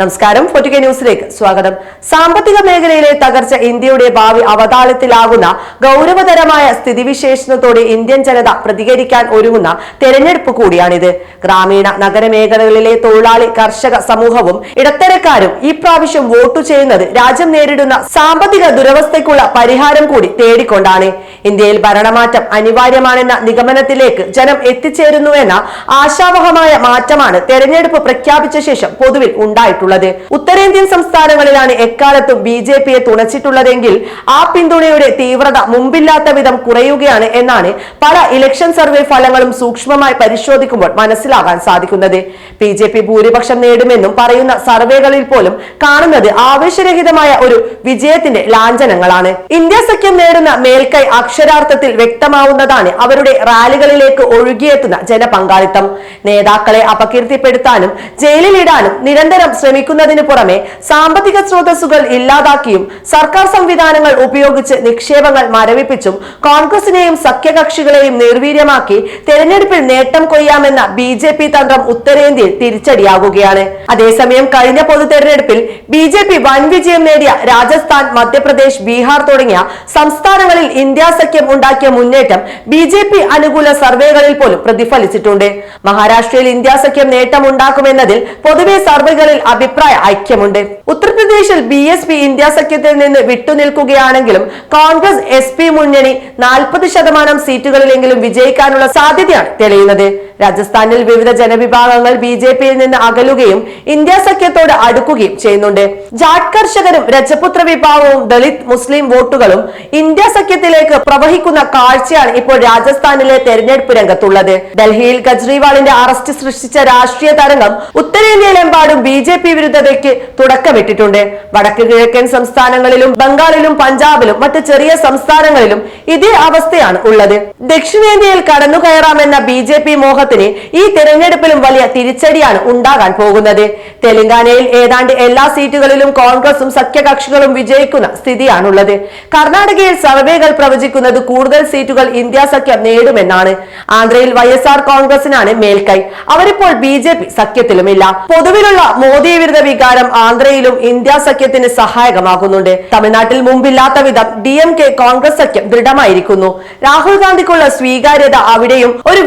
നമസ്കാരം. ഫോർട്ടിക ന്യൂസിലേക്ക് സ്വാഗതം. സാമ്പത്തിക മേഖലയിലെ തകർച്ച ഇന്ത്യയുടെ ഭാവി അവതാളത്തിലാകുന്ന ഗൗരവതരമായ സ്ഥിതിവിശേഷണത്തോടെ ഇന്ത്യൻ ജനത പ്രതികരിക്കാൻ ഒരുങ്ങുന്ന തെരഞ്ഞെടുപ്പ് കൂടിയാണിത്. ഗ്രാമീണ നഗര മേഖലകളിലെ തൊഴിലാളി കർഷക സമൂഹവും ഇടത്തരക്കാരും ഈ പ്രാവശ്യം വോട്ടു ചെയ്യുന്നത് രാജ്യം നേരിടുന്ന സാമ്പത്തിക ദുരവസ്ഥയ്ക്കുള്ള പരിഹാരം കൂടി തേടിക്കൊണ്ടാണ്. ഇന്ത്യയിൽ ഭരണമാറ്റം അനിവാര്യമാണെന്ന നിഗമനത്തിലേക്ക് ജനം എത്തിച്ചേരുന്നുവെന്ന ആശാവഹമായ മാറ്റമാണ് തെരഞ്ഞെടുപ്പ് പ്രഖ്യാപിച്ച ശേഷം പൊതുവിൽ ഉണ്ടായിട്ടുള്ളത്. ഉത്തരേന്ത്യൻ സംസ്ഥാനങ്ങളിലാണ് എക്കാലത്തും ബി ജെ പിയെ തുണച്ചിട്ടുള്ളതെങ്കിൽ ആ പിന്തുണയുടെ തീവ്രത മുമ്പില്ലാത്ത വിധം കുറയുകയാണ് എന്നാണ് പല ഇലക്ഷൻ സർവേ ഫലങ്ങളും സൂക്ഷ്മമായി പരിശോധിക്കുമ്പോൾ മനസ്സിലാകാൻ സാധിക്കുന്നത്. ബി ജെ പി ഭൂരിപക്ഷം നേടുമെന്നും പറയുന്ന സർവേകളിൽ പോലും കാണുന്നത് ആവേശരഹിതമായ ഒരു വിജയത്തിന്റെ ലാഞ്ചനങ്ങളാണ്. ഇന്ത്യ സഖ്യം നേടുന്ന മേൽക്കൈ അക്ഷരാർത്ഥത്തിൽ വ്യക്തമാവുന്നതാണ് അവരുടെ റാലികളിലേക്ക് ഒഴുകിയെത്തുന്ന ജനപങ്കാളിത്തം. നേതാക്കളെ അപകീർത്തിപ്പെടുത്താനും ജയിലിലിടാനും നിരന്തരം ശ്രമിക്കുന്നതിന് പുറമെ സാമ്പത്തിക സ്രോതസ്സുകൾ ഇല്ലാതാക്കിയും സർക്കാർ സംവിധാനങ്ങൾ ഉപയോഗിച്ച് നിക്ഷേപങ്ങൾ മരവിപ്പിച്ചും കോൺഗ്രസിനെയും സഖ്യകക്ഷികളെയും നിർവീര്യമാക്കി തെരഞ്ഞെടുപ്പിൽ നേട്ടം കൊയ്യാമെന്ന ബി ജെ പി തന്ത്രം ഉത്തരേന്ത്യയിൽ തിരിച്ചടിയാകുകയാണ്. അതേസമയം കഴിഞ്ഞ പൊതു തെരഞ്ഞെടുപ്പിൽ ബി ജെ പി വൻ വിജയം നേടിയ രാജസ്ഥാൻ മധ്യപ്രദേശ് ബീഹാർ തുടങ്ങിയ സംസ്ഥാനങ്ങളിൽ ഇന്ത്യ സഖ്യം ഉണ്ടാക്കിയ മുന്നേറ്റം ബി ജെ പി അനുകൂല സർവേകളിൽ പോലും പ്രതിഫലിച്ചിട്ടുണ്ട്. മഹാരാഷ്ട്രയിൽ ഇന്ത്യ സഖ്യം നേട്ടമുണ്ടാക്കുമെന്നതിൽ പൊതുവെ സർവേകളിൽ അഭിപ്രായ ഐക്യമുണ്ട്. ഉത്തർപ്രദേശിൽ ബി എസ് പി ഇന്ത്യ സഖ്യത്തിൽ നിന്ന് വിട്ടുനിൽക്കുകയാണെങ്കിലും കോൺഗ്രസ് എസ് പി മുന്നണി നാൽപ്പത് ശതമാനം സീറ്റുകളിലെങ്കിലും വിജയിക്കാനുള്ള സാധ്യതയാണ് തെളിയുന്നത്. രാജസ്ഥാനിൽ വിവിധ ജനവിഭാഗങ്ങൾ ബി ജെ പിയിൽ നിന്ന് അകലുകയും ഇന്ത്യ സഖ്യത്തോട് അടുക്കുകയും ചെയ്യുന്നുണ്ട്. ജാട്ട് കർഷകരും രജപുത്ര വിഭാഗവും ദളിത് മുസ്ലിം വോട്ടുകളും ഇന്ത്യ സഖ്യത്തിലേക്ക് പ്രവഹിക്കുന്ന കാഴ്ചയാണ് ഇപ്പോൾ രാജസ്ഥാനിലെ തെരഞ്ഞെടുപ്പ് രംഗത്തുള്ളത്. ഡൽഹിയിൽ കെജ്രിവാളിന്റെ അറസ്റ്റ് സൃഷ്ടിച്ച രാഷ്ട്രീയ തരംഗം ഉത്തരേന്ത്യയിലെമ്പാടും ബി ജെ പി വിരുദ്ധതയ്ക്ക് തുടക്കമിട്ടിട്ടുണ്ട്. വടക്ക് കിഴക്കൻ സംസ്ഥാനങ്ങളിലും ബംഗാളിലും പഞ്ചാബിലും മറ്റ് ചെറിയ സംസ്ഥാനങ്ങളിലും ഇതേ അവസ്ഥയാണ് ഉള്ളത്. ദക്ഷിണേന്ത്യയിൽ കടന്നുകയറാമെന്ന ബി ജെ പി മോഹത്തിന് ഈ തിരഞ്ഞെടുപ്പിലും വലിയ തിരിച്ചടിയാണ് ഉണ്ടാകാൻ പോകുന്നത്. തെലങ്കാനയിൽ ഏതാണ്ട് എല്ലാ സീറ്റുകളിലും കോൺഗ്രസും സഖ്യകക്ഷികളും വിജയിക്കുന്ന സ്ഥിതിയാണുള്ളത്. കർണാടകയിൽ സർവേകൾ പ്രവചിക്കുന്നത് കൂടുതൽ സീറ്റുകൾ ഇന്ത്യ സഖ്യം നേടുമെന്നാണ്. ആന്ധ്രയിൽ വൈഎസ്ആർ എസ് ആർ കോൺഗ്രസിനാണ് മേൽക്കൈ. അവരിപ്പോൾ ബി ജെ പി സഖ്യത്തിലുമില്ല. പൊതുവിലുള്ള മോദി വിരുദ്ധ വികാരം ആന്ധ്രയിലും ഇന്ത്യ സഖ്യത്തിന് സഹായകമാകുന്നുണ്ട്. തമിഴ്നാട്ടിൽ മുമ്പില്ലാത്ത വിധം ഡി എം കെ കോൺഗ്രസ് സഖ്യം ദൃഢമായിരിക്കുന്നു. രാഹുൽ ഗാന്ധിക്കുള്ള സ്വീകാര്യത അവിടെയും ഒരു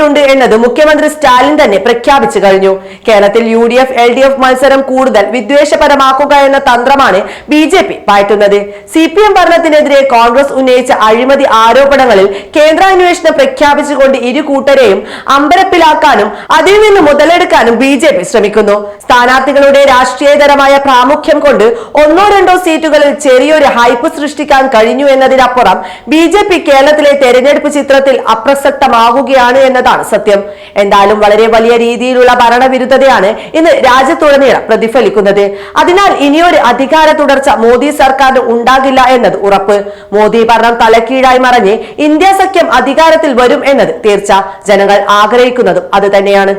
വിജയഘടകമായിട്ടുണ്ട് എന്നത് മുഖ്യമന്ത്രി സ്റ്റാലിൻ തന്നെ പ്രഖ്യാപിച്ചു കഴിഞ്ഞു. കേരളത്തിൽ U D F L D F മത്സരം കൂടുതൽ വിദ്വേഷപരമാക്കുക എന്ന തന്ത്രമാണ് ബി ജെ പി പാറ്റുന്നത് സി പി എം ഭരണത്തിനെതിരെ കോൺഗ്രസ് ഉന്നയിച്ച അഴിമതി ആരോപണങ്ങളിൽ കേന്ദ്രാന്വേഷണം പ്രഖ്യാപിച്ചുകൊണ്ട് ഇരു കൂട്ടരെയും അമ്പരപ്പിലാക്കാനും അതിൽ നിന്ന് മുതലെടുക്കാനും ബി ജെ പി ശ്രമിക്കുന്നു. സ്ഥാനാർത്ഥികളുടെ രാഷ്ട്രീയതരമായ പ്രാമുഖ്യം കൊണ്ട് ഒന്നോ രണ്ടോ സീറ്റുകളിൽ ചെറിയൊരു ഹൈപ്പ് സൃഷ്ടിക്കാൻ കഴിഞ്ഞു എന്നതിനപ്പുറം ബി ജെ പി കേരളത്തിലെ തെരഞ്ഞെടുപ്പ് ചിത്രത്തിൽ അപ്രസക്തമാകുകയാണ് എന്നതാണ് സത്യം? എന്തായാലും വളരെ വലിയ രീതിയിലുള്ള ഭരണവിരുദ്ധതയാണ് ഇന്ന് രാജ്യത്തുടനീളം പ്രതിഫലിക്കുന്നത്. അതിനാൽ ഇനിയൊരു അധികാര തുടർച്ച മോദി സർക്കാരിന് ഉണ്ടാകില്ല എന്നത് ഉറപ്പ്. മോദി ഭരണം തലക്കീഴായി മറഞ്ഞ് ഇന്ത്യ സഖ്യം അധികാരത്തിൽ വരും എന്നത് തീർച്ച. ജനങ്ങൾ ആഗ്രഹിക്കുന്നതും അത് തന്നെയാണ്.